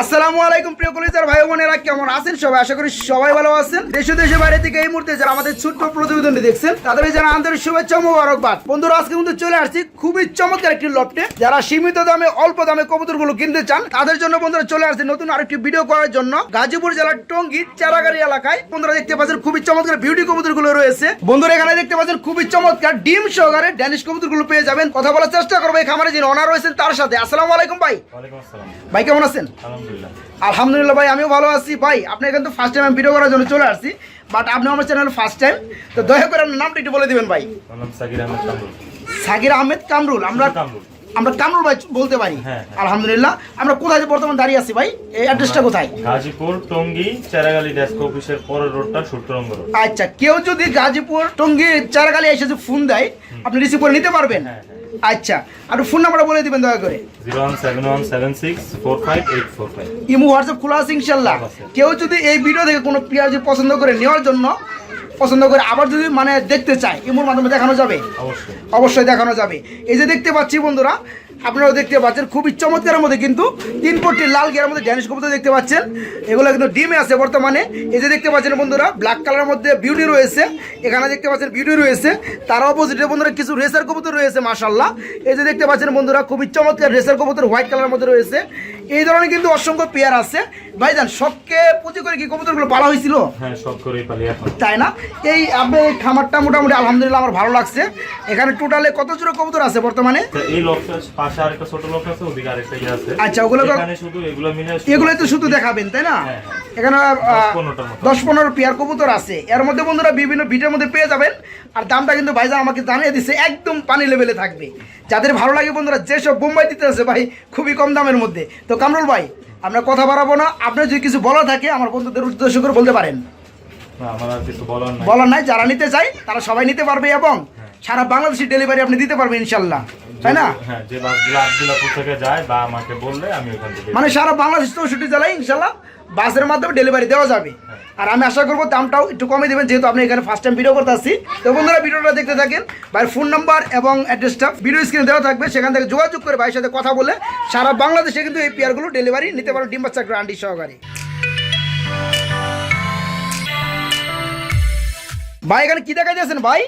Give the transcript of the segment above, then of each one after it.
আসসালামু আলাইকুম প্রিয় কলিজার ভাই বোনেরা কেমন আছেন সবাই? আশা করি সবাই ভালো আছেন। দেশে দেশে বাইরে থেকে এই মুহূর্তে যারা আমাদের ছোট্ট প্রতিবেদনটি দেখছেন তাদের যারা আন্তরিক শুভেচ্ছা মোবারকবাদ। বন্ধুরা আজকে কিন্তু চলে আসছি খুবই চমৎকার একটি লফটে। যারা সীমিত দামে অল্প দামে কবুতরগুলো কিনতে চান তাদের জন্য বন্ধুরা চলে আসছে নতুন আরেকটি ভিডিও করার জন্য। গাজীপুর জেলার টঙ্গী চারাগাড়ি এলাকায় বন্ধুরা দেখতে পাচ্ছেন খুবই চমৎকার বিউটি কবুতরগুলো রয়েছে। বন্ধুরা এখানে দেখতে পাচ্ছেন খুবই চমৎকার ডিম সহকারে ড্যানিশ কবুতরগুলো পেয়ে যাবেন। কথা বলার চেষ্টা করব এই খামারে যিনি ওনার রয়েছেন তার সাথে। আসসালামু আলাইকুম ভাই। ভাই কেমন আছেন? আলহামদুলিল্লাহ। আলহামদুলিল্লাহ ভাই আমিও ভালো আছি। ভাই আপনি এখানে তো ফার্স্ট টাইম আমি ভিডিও করার জন্য চলে আসছি বাট আপনি আমার চ্যানেল ফার্স্ট টাইম তো দয়া করে আপনার নামটা একটু বলে দিবেন ভাই। সাকির আহমেদ কামরুল। সাকির আহমেদ কামরুল আমরা আমরা কামরুল ভাই বলতে পারি। হ্যাঁ, হ্যাঁ। আলহামদুলিল্লাহ আমরা কোথায় বর্তমান দাঁড়িয়ে আছি ভাই? এই অ্যাড্রেসটা কোথায়? গাজীপুর টঙ্গী চারাগালি ডেস্ক অফিসের পরের রোডটা সূত্ররঙ্গ রোড আচ্ছা কেউ যদি গাজীপুর টঙ্গী চারাগালি এসে যদি ফোন দেয় আপনি রিসিভ করে নিতে পারবেন? হ্যাঁ, আচ্ছা আর ফোন নাম্বার বলে দিবেন দয়া করে। ইমো হোয়াটসঅ্যাপ খোলা আছে ইনশাল্লাহ কেউ যদি এই ভিডিও থেকে কোনো প্লেয়ার যদি পছন্দ করে নেওয়ার জন্য পছন্দ করে আবার যদি মানে দেখতে চায় ইমোর মাধ্যমে দেখানো যাবে? অবশ্যই। অবশ্যই দেখানো যাবে। এই যে দেখতে পাচ্ছি বন্ধুরা আপনারাও দেখতে পাচ্ছেন খুবই চমৎকারের মধ্যে কিন্তু তিন পট্টি লাল গিয়ার মধ্যে ড্যানিশ কবুতর দেখতে পাচ্ছেন। এগুলো কিন্তু ডিমে আছে বর্তমানে। এই যে দেখতে পাচ্ছেন বন্ধুরা ব্ল্যাক কালারের মধ্যে বিউটি রয়েছে। এখানে দেখতে পাচ্ছেন বিউটি রয়েছে। তার অপোজিটে বন্ধুরা কিছু রেসার কবুতর রয়েছে মাশাল্লাহ এই যে দেখতে পাচ্ছেন বন্ধুরা খুবই চমৎকার রেসার কবুতর হোয়াইট কালারের মধ্যে রয়েছে। এই ধরনের কিন্তু অসংখ্য পেয়ার আছে। ভাইজান শখকে পুঁজি করে কি কবুতরগুলো পালা হয়েছিল? হ্যাঁ সব করেই পালি এখন। তাই না? এই আপনার এই খামারটা মোটামুটি আলহামদুলিল্লাহ আমার ভালো লাগছে। এখানে টোটালে কত জোড়া কবুতর আছে বর্তমানে? এই লোকটা পাশে আরেকটা ছোট লোক আছে ওদিকে আরেকটা ইয়ে আছে। আচ্ছা, ওগুলো এখানে শুধু এগুলো মিলে এগুলোই তো শুধু দেখাবেন তাই না? হ্যাঁ, হ্যাঁ। এখানে দশ পনেরো পেয়ার কবুতর আছে। এর মধ্যে বন্ধুরা বিভিন্ন ভিডিওর মধ্যে পেয়ে যাবেন। আর দামটা কিন্তু ভাইজান আমাকে জানিয়ে দিচ্ছে একদম পানি লেভেলে থাকবে। যাদের ভালো লাগে বন্ধুরা যেসব বোম্বাই দিতে আছে ভাই খুবই কম দামের মধ্যে। তো কামরুল ভাই আমরা কথা বাড়াবো না। আপনার যদি কিছু বলা থাকে আমার বন্ধুদের উদ্দেশ্য করে বলতে পারেন। বলার নাই। যারা নিতে চায় তারা সবাই নিতে পারবে এবং সারা বাংলাদেশি ডেলিভারি আপনি দিতে পারবেন ইনশাল্লাহ। তাই না? হ্যাঁ যে বাসগুলো আবদুল্লাপুর থেকে যায় বা আমাকে বললে আমি ওখান থেকে মানে সারা বাংলাদেশ চৌষট্টি জেলায় ইনশাল্লাহ। বাসের মাধ্যমে ডেলিভারি দেওয়া যাবে। আর আমি আশা করব দামটাও একটু কমে দেবেন যেহেতু আপনি এখানে ফার্স্ট টাইম ভিডিও করতে আসছি তো বন্ধুরা ভিডিওটা দেখতে থাকেন ভাইয়ের ফোন নাম্বার এবং অ্যাড্রেসটা ভিডিও স্ক্রিনে দেওয়া থাকবে। সেখান থেকে যোগাযোগ করে ভাইয়ের সাথে কথা বলে সারা বাংলাদেশে কিন্তু এই পেয়ারগুলো ডেলিভারি নিতে পারো ডিম বাচ্চা গ্রান্ডি সহকারে। ভাই এখানে কি দেখা যাচ্ছেন ভাই।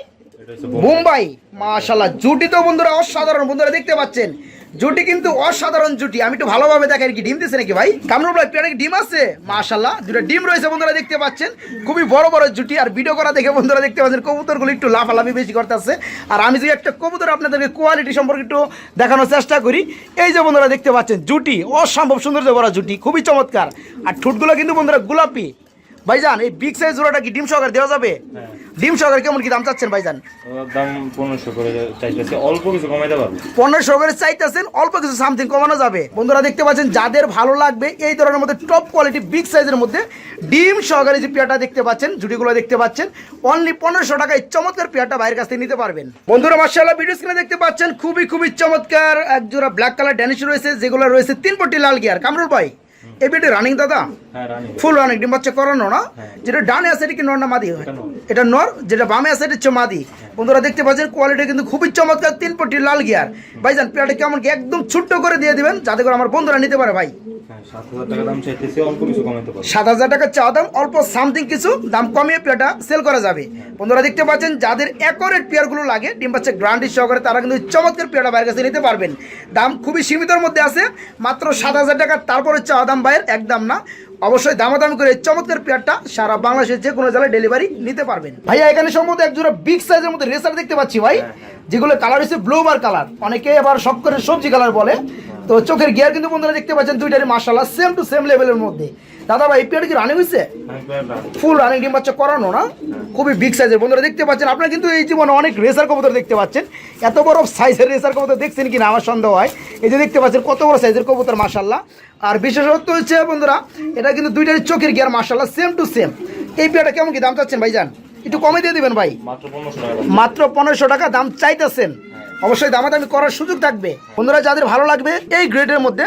মুম্বাই মাশাল্লাহ জুটি তো বন্ধুরা অসাধারণ, বন্ধুরা দেখতে পাচ্ছেন। জুটি কিন্তু অসাধারণ জুটি, আমি একটু ভালোভাবে দেখাই কি ডিম দিছে নাকি ভাই? কামরুল ভাই পেয়ারে ডিম আছে? মাশাল্লাহ দুটো ডিম রয়েছে বন্ধুরা দেখতে পাচ্ছেন। খুবই বড় বড় জুটি, আর ভিডিও করা দেখে বন্ধুরা দেখতে পাচ্ছেন, কবুতরগুলো একটু লাফালাফি বেশি করতেছে। আর আমি যদি একটা কবুতর আপনাদেরকে কোয়ালিটি সম্পর্কে একটু দেখানোর চেষ্টা করি, এই যে বন্ধুরা দেখতে পাচ্ছেন, জুটি, অসম্ভব সৌন্দর্য বড় জুটি, খুবই চমৎকার। আর ঠোঁটগুলো কিন্তু বন্ধুরা গোলাপি। ভাইজান এই বিগ সাইজ জোড়াটা কি ডিম সহকারে দেওয়া যাবে? হ্যাঁ। ডিম সহকারে কেমন কি দাম চাচ্ছেন ভাইজান? দাম পনেরোশো করে চাইতেছে অল্প কিছু কমাইতে পারব পনেরোশো করে চাইতেছেন অল্প কিছু সামথিং কমানো যাবে। বন্ধুরা দেখতে পাচ্ছেন যাদের ভালো লাগবে এই ধরনের মধ্যে টপ কোয়ালিটি বিগ সাইজের মধ্যে ডিম সহকারে যে পেয়ারটা দেখতে পাচ্ছেন জুটিগুলো দেখতে পাচ্ছেন অনলি পনেরোশো টাকায় চমৎকার পেয়ারটা বাইরের কাছ থেকে নিতে পারবেন। বন্ধুরা মার্শাল্লাহ ভিডিও স্ক্রিনে দেখতে পাচ্ছেন খুবই খুবই চমৎকার এক জোড়া ব্ল্যাক কালার ড্যানিশ রয়েছে যেগুলো রয়েছে তিন পট্টি লাল গিয়ার কামরুল ভাই এই বিটি রানিং দাদা? হ্যাঁ ফুল রানিং ডিম বাচ্চা করানো না? হ্যাঁ। যেটা ডানে আছে এটা কি নর না মাদি এটা নর। যেটা বামে আছে এটা হচ্ছে মাদি। বন্ধুরা দেখতে পাচ্ছেন কোয়ালিটি কিন্তু খুবই চমৎকার তিন পট্টি লাল গিয়ার ভাইজান পেয়ারটা কেমন কি একদম ছোট্ট করে দিয়ে দিবেন যাতে করে আমার বন্ধুরা নিতে পারে ভাই। হ্যাঁ সাত হাজার টাকা পারব। সাত হাজার টাকা চাওয়া দাম অল্প সামথিং কিছু দাম কমিয়ে পেয়ারটা সেল করা যাবে। বন্ধুরা দেখতে পাচ্ছেন যাদের একরেট পেয়ারগুলো লাগে ডিম বাচ্চা গ্রান্ডি সহকারে তারা কিন্তু চমৎকার পেয়ারটা বাইরের কাছে নিতে পারবেন। দাম খুবই সীমিতর মধ্যে আছে মাত্র সাত হাজার টাকা তারপরে চাওয়া দাম বাইরের একদম না। অবশ্যই দামাদামি করে চমৎকার পেয়ারটা সারা বাংলাদেশের যে কোনো জেলায় ডেলিভারি নিতে পারবেন। ভাইয়া এখানে সম্ভবত এক জোড়া বিগ সাইজের মধ্যে রেসার দেখতে পাচ্ছি ভাই। যেগুলো কালার হচ্ছে ব্লুবার কালার অনেকে আবার সব করে সবজি কালার বলে। তো চোখের গিয়ার কিন্তু বন্ধুরা দেখতে পাচ্ছেন দুইটারই মার্শাল্লাহ সেম টু সেম লেভেলের মধ্যে। দাদা ভাই পেয়ারটা কি রানিং হয়েছে। ফুল রানিং ডিম বাচ্চা করানো না? খুবই বিগ সাইজের বন্ধুরা দেখতে পাচ্ছেন, আপনারা কিন্তু এই জীবনে অনেক রেসার কবুতর দেখতে পাচ্ছেন। এত বড় সাইজের রেসার কবুতর দেখছেন কিনা? আমার সন্দেহ হয়। এই যে দেখতে পাচ্ছেন, কত বড় সাইজের কবুতর মার্শাল্লাহ আর বিশেষত্ব হচ্ছে, বন্ধুরা, এটা কিন্তু দুইটারই চোখের গিয়ার মার্শাল্লাহ সেম টু সেম এই পেয়ারটা কেমন কি দাম চাচ্ছেন ভাইজান? একটু কমে দিয়ে দিবেন ভাই। মাত্র পনেরোশো টাকা দাম। চাইতেছেন। অবশ্যই দামাদামি করার সুযোগ থাকবে। বন্ধুরা যাদের ভালো লাগবে এই গ্রেডের মধ্যে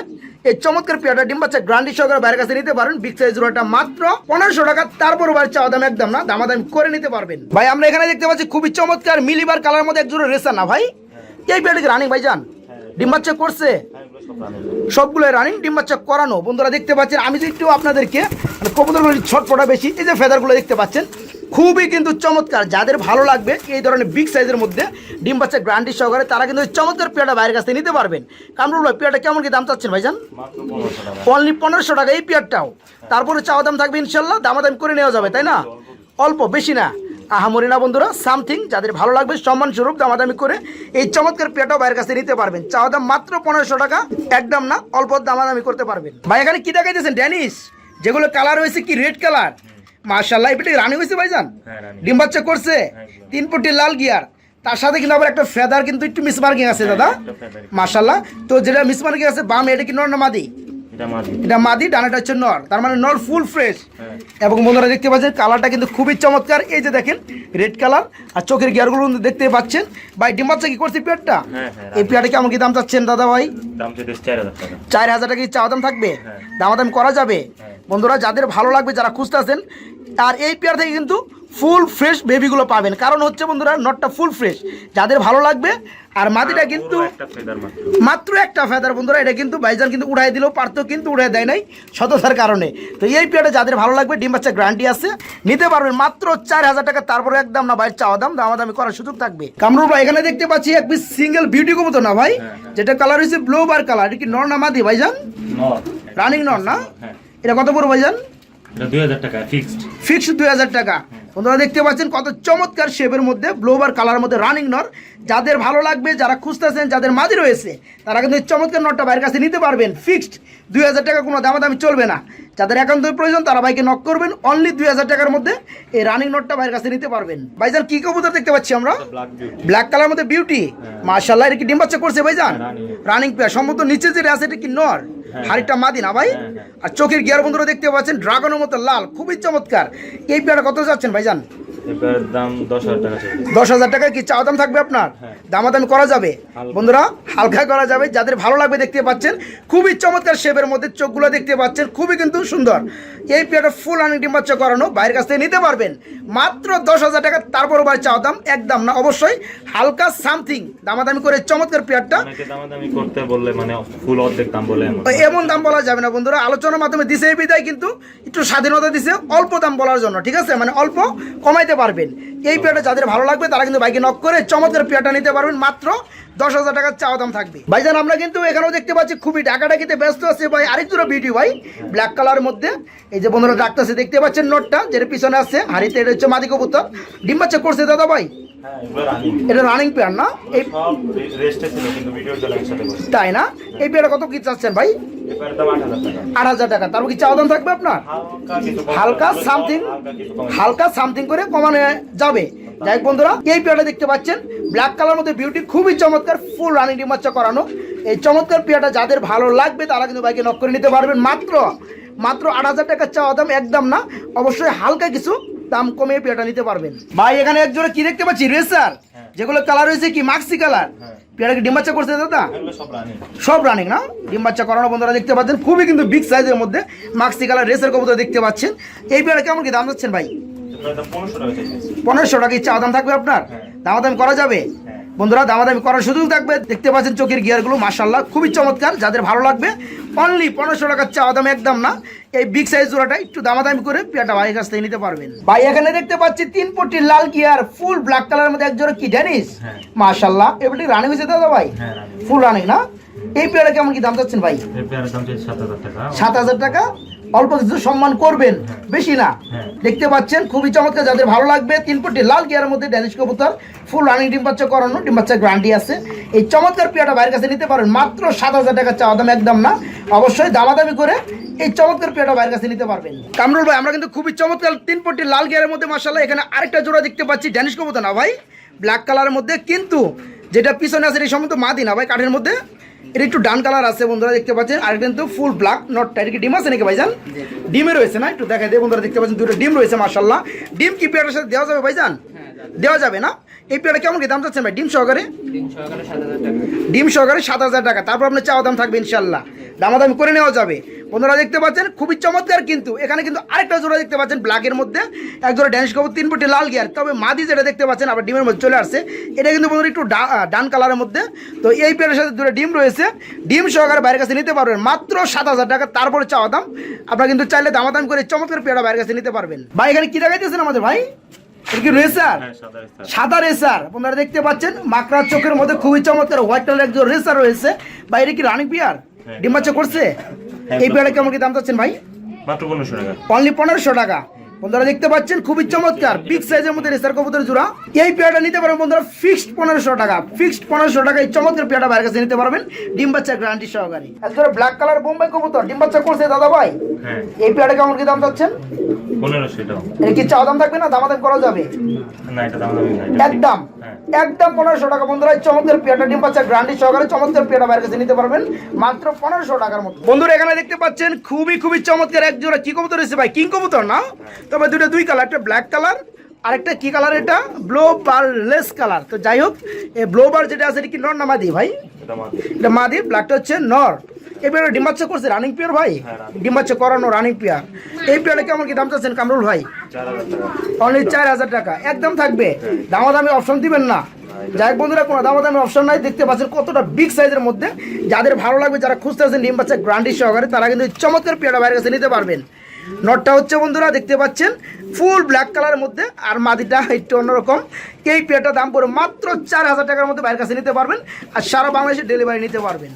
এই চমৎকার পেয়ারটা ডিম বাচ্চা গ্রান্ডি সহকারে বাইরের কাছে নিতে পারেন। বিগ সাইজ রোটা মাত্র পনেরোশো টাকা তারপর ভাই চাওয়া দাম একদম না দামাদামি করে নিতে পারবেন। ভাই আমরা এখানে দেখতে পাচ্ছি খুবই চমৎকার মিলিবার কালার মধ্যে এক জোড়া রেসার না ভাই? এই পেয়ারটা কি রানিং ভাই যান হ্যাঁ। ডিম বাচ্চা করছে? হ্যাঁ রানিং সবগুলো রানিং ডিম বাচ্চা করানো। বন্ধুরা দেখতে পাচ্ছেন আমি যদি একটু আপনাদেরকে মানে কবুতরগুলো ছটফটা বেশি এই যে ফেদারগুলো দেখতে পাচ্ছেন খুবই কিন্তু চমৎকার। যাদের ভালো লাগবে এই ধরনের বিগ সাইজের মধ্যে ডিম বাচ্চা গ্রান্ডি সহকারে তারা কিন্তু এই চমৎকার পেয়াটা বাইরের কাছ থেকে নিতে পারবেন। কামরুল ভাই পেয়াটা কেমন কি দাম চাচ্ছেন ভাইজান? মাত্র পনেরোশো টাকা। অনলি পনেরোশো টাকা এই পেয়ারটাও। তারপরে চাওয়া দাম থাকবে ইনশাল্লাহ দামাদাম করে নেওয়া যাবে তাই না? অল্প বেশি না। আহামরি না বন্ধুরা সামথিং যাদের ভালো লাগবে সম্মান স্বরূপ দামাদামি করে এই চমৎকার পেয়াটাও বাইরের কাছে নিতে পারবেন। চাওয়া দাম মাত্র পনেরোশো টাকা একদম না অল্প দামাদামি করতে পারবেন। ভাই এখানে কি দেখাইতেছেন? ড্যানিশ। যেগুলো কালার হয়েছে কি? রেড কালার মার্শাল্লাহ এটা রানি হয়েছে ভাইজান? হ্যাঁ ডিম বাচ্চা করছে? একদম। তিন ফুটি লাল গিয়ার। তার সাথে কিন্তু আবার একটা ফেদার কিন্তু একটু মিসমার্কিং আছে দাদা। মার্শাল্লাহ তো যেটা মিসমার্কিং আছে বাম এটা কি নর না মাদি? এটা মাদি। ডানাটা হচ্ছে নর। তার মানে নর ফুল ফ্রেশ। হ্যাঁ। এবং বন্ধুরা দেখতে পাচ্ছেন কালারটা কিন্তু খুবই চমৎকার। এই যে দেখেন রেড কালার। আর চোখের গিয়ারগুলো দেখতে পাচ্ছেন। ভাই ডিম বাচ্চা কি করছে পেয়ারটা? হ্যাঁ, হ্যাঁ, এই পেয়ারটা কেমন কি দাম চাচ্ছেন দাদা ভাই? চার হাজার টাকা কি চাওয়া দাম থাকবে? হ্যাঁ। দামাদাম করা যাবে? হ্যাঁ। বন্ধুরা যাদের ভালো লাগবে যারা খুঁজতেছেন আর এই পেয়ার থেকে কিন্তু ফুল ফ্রেশ বেবিগুলো পাবেন। কারণ হচ্ছে বন্ধুরা নটটা ফুল ফ্রেশ যাদের ভালো লাগবে আর মাদিটা কিন্তু মাত্র। একটা ফেদার বন্ধুরা এটা কিন্তু বাইজান কিন্তু উড়াই দিলেও পারতো কিন্তু উড়াই দেয় নাই সততার কারণে। তো এই পেয়ারটা যাদের ভালো লাগবে ডিম বাচ্চা গ্যারান্টি আছে। নিতে পারবেন মাত্র চার হাজার টাকা তারপরে একদম না বাইরের চাওয়া দাম দামাদামি করার সুযোগ থাকবে। কামরুল ভাই এখানে দেখতে পাচ্ছি এক পিস সিঙ্গেল বিউটি কবুতর না ভাই? হ্যাঁ, হ্যাঁ। যেটা কালার হচ্ছে ব্লু বার কালার এটা কি নর না মাদি ভাইজান? রানিং নর না? হ্যাঁ। এটা কত পড়বে ভাইজান? এটা দুই হাজার টাকা ফিক্সড ফিক্সড দুই হাজার টাকা। বন্ধুরা দেখতে পাচ্ছেন কত চমৎকার শেপের মধ্যে ব্লোবার কালার মধ্যে রানিং নর যাদের ভালো লাগবে যারা খুঁজতেছেন যাদের মাদি রয়েছে তারা কিন্তু এই চমৎকার নটটা বাইরের কাছে নিতে পারবেন। ফিক্সড দুই হাজার টাকা কোনো দামাদামি চলবে না। যাদের একান্তই প্রয়োজন তারা ভাইকে নক করবেন। অনলি দুই হাজার টাকার মধ্যে এই রানিং নটটা ভাইয়ের কাছে নিতে পারবেন। ভাইজান কি কবুতর দেখতে পাচ্ছি আমরা? ব্ল্যাক কালার মধ্যে বিউটি মার্শাল্লাহ এটা কি ডিম বাচ্চা করছে ভাইজান? হ্যাঁ, রানিং পেয়ার সম্ভবত নিচে যেটা আছে এটা কি নর? হাড়িটা মাদি না ভাই? হ্যাঁ, হ্যাঁ। আর চোখের গিয়ার বন্ধুরা দেখতে পাচ্ছেন ড্রাগনের মতো লাল। খুবই চমৎকার। এই পেয়ারটা কত যাচ্ছেন ভাইজান? দশ হাজার টাকা চাই দশ হাজার টাকা কি চাওয়া দাম থাকবে আপনার? হ্যাঁ। দামাদামি করা যাবে? বন্ধুরা হালকা করা যাবে। যাদের ভালো লাগবে দেখতে পাচ্ছেন খুবই চমৎকার শেপের মধ্যে চোখগুলো দেখতে পাচ্ছেন খুবই কিন্তু সুন্দর। এই পেয়ারটা ফুল আনি ডিম বাচ্চা করানো বাইরের কাছ থেকে নিতে পারবেন। মাত্র দশ হাজার টাকা তারপর ভাই চাওয়া দাম একদম না অবশ্যই হালকা সামথিং দামাদামি করে চমৎকার পেয়ারটা। দামাদামি করতে বললে মানে ফুল অর্ধেক দাম বলে এমন। এমন দাম বলা যাবে না বন্ধুরা। আলোচনার মাধ্যমে দিছে এই বিদায় কিন্তু একটু স্বাধীনতা দিছে অল্প দাম বলার জন্য ঠিক আছে? মানে অল্প কমাইতে পারবেন। এই পেয়ারটা যাদের ভালো লাগবে, তারা কিন্তু বাইকে নক করে চমৎকার পেয়ারটা নিতে পারবেন। মাত্র দশ হাজার টাকার চাওয়া দাম থাকবে। ভাইজান, আমরা কিন্তু এখানেও দেখতে পাচ্ছি খুবই ডাকাডাকিতে ব্যস্ত আছে ভাই। আরেক দুটো বিউটি ভাই ব্ল্যাক কালার মধ্যে। এই যে বন্ধুরা, ডাকতেছে, দেখতে পাচ্ছেন নোটটা, যেটা পিছনে আছে, হাড়িতে এটা হচ্ছে মাদি কবুতর। ডিম করছে দাদা ভাই। এটা রানিং পেয়ার না? এই রেস্টে ছিল কিন্তু তাই না? এই পেয়ারটা কত কি চাচ্ছেন ভাই? আট হাজার টাকা। তারপর কি চাওয়া দাম থাকবে আপনার? হালকা সামথিং হালকা সামথিং করে কমানো যাবে। যাই বন্ধুরা এই পেয়ারটা দেখতে পাচ্ছেন। ব্ল্যাক কালার মধ্যে বিউটি খুবই চমৎকার ফুল রানিং ডিমাচ্চা করানো। এই চমৎকার পেয়ারটা যাদের ভালো লাগবে তারা কিন্তু বাইকে নক করে নিতে পারবেন। মাত্র মাত্র আট হাজার টাকার চাওয়া দাম একদম না। অবশ্যই হালকা কিছু দাম কমে পেয়াটা নিতে পারবেন। ভাই এখানে একজোড়া কি দেখতে পাচ্ছি? রেসার। যেগুলো কালার হয়েছে কি? মাক্সি কালার হ্যাঁ। কি ডিম বাচ্চা করছে দাদা? সব রানিং না? ডিম বাচ্চা করানো বন্ধুরা দেখতে পাচ্ছেন। খুবই কিন্তু বিগ সাইজের মধ্যে মাক্সি কালার রেসের কবুতর দেখতে পাচ্ছেন। এই পেয়ারা কেমন কি দাম যাচ্ছেন ভাই? পনেরোশো টাকা পনেরোশো টাকা চা দাম থাকবে আপনার? দাম আদান করা যাবে? হ্যাঁ। বন্ধুরা দামাদামি করার সুযোগ থাকবে। দেখতে পাচ্ছেন চোখের গিয়ারগুলো মাসাল্লাহ খুবই চমৎকার যাদের ভালো লাগবে অনলি পনেরোশো টাকার চাওয়া দাম একদম না। এই বিগ সাইজ জোড়াটা একটু দামাদামি করে পেয়ারটা ভাইয়ের কাছ থেকে নিতে পারবেন। ভাই এখানে দেখতে পাচ্ছি তিন পটি লাল গিয়ার ফুল ব্ল্যাক কালারের মধ্যে এক জোড়া কি জানিস? হ্যাঁ। মাশাল্লাহ এবারটি রানিং হয়েছে দাদা ভাই? হ্যাঁ ফুল রানিং না? এই পেয়ারটা কেমন কি দাম চাচ্ছেন ভাই? সাত হাজার টাকা? অল্প কিছু সম্মান করবেন বেশি না। হ্যাঁ। দেখতে পাচ্ছেন খুবই চমৎকার যাদের ভালো লাগবে তিন ফুটি লাল গিয়ারের মধ্যে ড্যানিশ কবুতর ফুল রানিং ডিম বাচ্চা করানো ডিম বাচ্চা গ্যারান্টি আছে। এই চমৎকার পেয়াটা বাইরের কাছে নিতে পারেন মাত্র সাত হাজার টাকা চাওয়া দাম একদম না। অবশ্যই দামাদামি করে এই চমৎকার পেয়াটা বাইরের কাছে নিতে পারবেন। কামরুল ভাই আমরা কিন্তু খুবই চমৎকার তিন ফুটি লাল গিয়ারের মধ্যে মাসাল্লাহ এখানে আরেকটা জোড়া দেখতে পাচ্ছি ড্যানিশ কবুতর না ভাই? ব্ল্যাক কালারের মধ্যে কিন্তু যেটা পিছনে আছে এই সম্ভবত মাদি না ভাই কাঠের মধ্যে? এটা একটু ডান কালার আছে বন্ধুরা দেখতে পাচ্ছেন। আর কিন্তু ফুল ব্ল্যাক নটটা টাইট কি ডিম আছে নাকি ভাইজান? ডিমে রয়েছে না? একটু দেখা দিয়ে বন্ধুরা দেখতে পাচ্ছেন দুটো ডিম রয়েছে মার্শাল্লাহ ডিম কি পেয়ারের সাথে দেওয়া যাবে ভাইজান? দেওয়া যাবে না? এই পেয়ারটা কেমন কি দাম চাচ্ছেন ভাই? ডিম সহকারে? ডিম সহকারে সাত হাজার টাকা। তারপর আপনার চাওয়া দাম থাকবে ইনশাল্লাহ। দামাদামি করে নেওয়া যাবে। বন্ধুরা দেখতে পাচ্ছেন খুবই চমৎকার কিন্তু। এখানে কিন্তু আরেকটা জোড়া দেখতে পাচ্ছেন ব্ল্যাকের মধ্যে। এক জোড়া ড্যানিশ কবর তিন ফুটি লাল গিয়ার। তবে মাদি যেটা দেখতে পাচ্ছেন আবার ডিমের মধ্যে চলে আসছে। এটা কিন্তু বন্ধুরা একটু ডান কালারের মধ্যে। তো এই পেয়ারের সাথে দুটো ডিম রয়েছে। ডিম সহকারে বাইরের কাছে নিতে পারবেন। মাত্র সাত হাজার টাকা। তারপরে চাওয়া দাম। আপনারা কিন্তু চাইলে দামাদামি করে চমৎকার পেয়ারা বাইরের কাছে নিতে পারবেন। ভাই এখানে কি দেখাইতেছেন আমাদের ভাই? এটা কি রেসার? হ্যাঁ সাদা রেসার। আপনারা দেখতে পাচ্ছেন চোখের মধ্যে খুবই চমৎকার হোয়াইট কালার একজন রেসার রয়েছে। বাইরে কি রানিং পিয়ার? হ্যাঁ। ডিম বাচ্চা করছে? হ্যাঁ, এই কেমন কি দাম চাচ্ছেন ভাই? মাত্র পনেরোশো টাকা। অনলি পনেরোশো টাকা। বন্ধুরা দেখতে পাচ্ছেন খুবই চমৎকার বিগ সাইজের মধ্যে রেসার কবুতর জোড়া। এই পেয়ারটা নিতে পারবেন বন্ধুরা ফিক্সড পনেরোশো টাকা। ফিক্সড পনেরোশো টাকা এই চমৎকার পেয়ারটা বাইরের কাছে নিতে পারবেন। ডিম বাচ্চা গ্যারান্টি সহকারী। একজোড়া ব্ল্যাক কালার বোম্বাই কবুতর ডিম বাচ্চা করছে দাদা ভাই? এই পেয়ারটা কেমন কি দাম চাচ্ছেন? কি চাওয়া দাম থাকবে না? দামাদাম করা যাবে? না এটা দাম না একদম হ্যাঁ। একদম পনেরোশো টাকা। বন্ধুরা চমৎকার পেয়ারটা ডিম পাচ্ছা গ্রান্ডি সহকারে চমৎকার পেয়ারটা বাইরের কাছে নিতে পারবেন। মাত্র পনেরোশো টাকার মতো। বন্ধুরা এখানে দেখতে পাচ্ছেন খুবই খুবই চমৎকার এক জোড়া কি কবুতর রয়েছে ভাই? কিং কবুতর না? তবে দুটো দুই কালার একটা ব্ল্যাক কালার আরেকটা কি কালার এটা? ব্লো বার লেস কালার তো যাই হোক এই ব্লো বার যেটা আছে এটা কি নর না মাদি ভাই? এটা মাদি। ব্ল্যাকটা হচ্ছে নর। এবারে ডিম বাচ্চা করছে রানিং পিয়ার ভাই? হ্যাঁ, ডিম বাচ্চা করানো রানিং পিয়ার এই পিয়ারটা কেমন কি দাম চাচ্ছেন কামরুল ভাই? অনলি চার হাজার টাকা। একদম থাকবে। দামাদামি অপশন দিবেন না। যাই হোক বন্ধুরা কোনো দামাদামি অপশন নাই। দেখতে পাচ্ছেন কতটা বিগ সাইজের মধ্যে। যাদের ভালো লাগবে যারা খুঁজতেছেন ডিম বাচ্চা গ্রান্ডি সহকারে তারা কিন্তু চমৎকার পেয়ারা বাইরের কাছে নিতে পারবেন। নটটা হচ্ছে বন্ধুরা দেখতে পাচ্ছেন ফুল ব্ল্যাক কালারের মধ্যে আর মাদিটা একটু অন্যরকম। এই পেয়ারটা দাম পড়ে মাত্র চার হাজার টাকার মধ্যে বাইরের কাছে নিতে পারবেন আর সারা বাংলাদেশে ডেলিভারি নিতে পারবেন।